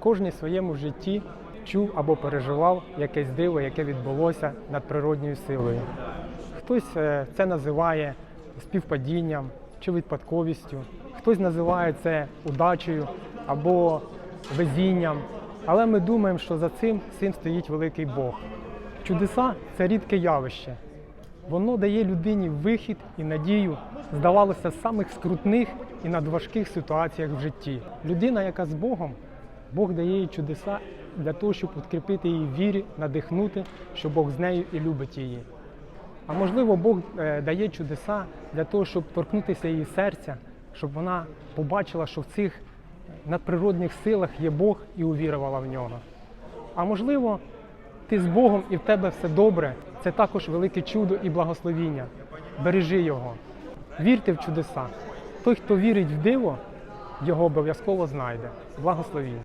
Кожен в своєму житті чув або переживав якесь диво, яке відбулося над природньою силою. Хтось е, це називає співпадінням чи випадковістю, хтось називає це удачею або везінням. Але ми думаємо, що за цим цим стоїть великий Бог. Чудеса це рідке явище. Воно дає людині вихід і надію, здавалося, самих скрутних і надважких ситуаціях в житті. Людина, яка з Богом, Бог дає їй чудеса для того, щоб підкріпити її вірі, надихнути, що Бог з нею і любить її. А можливо, Бог е, дає чудеса для того, щоб торкнутися її серця, щоб вона побачила, що в цих надприродних силах є Бог і увірувала в нього. А можливо, ти з Богом і в тебе все добре. Це також велике чудо і благословіння. Бережи його. Вірте в чудеса. Той, хто вірить в диво, його обов'язково знайде. Благословіння.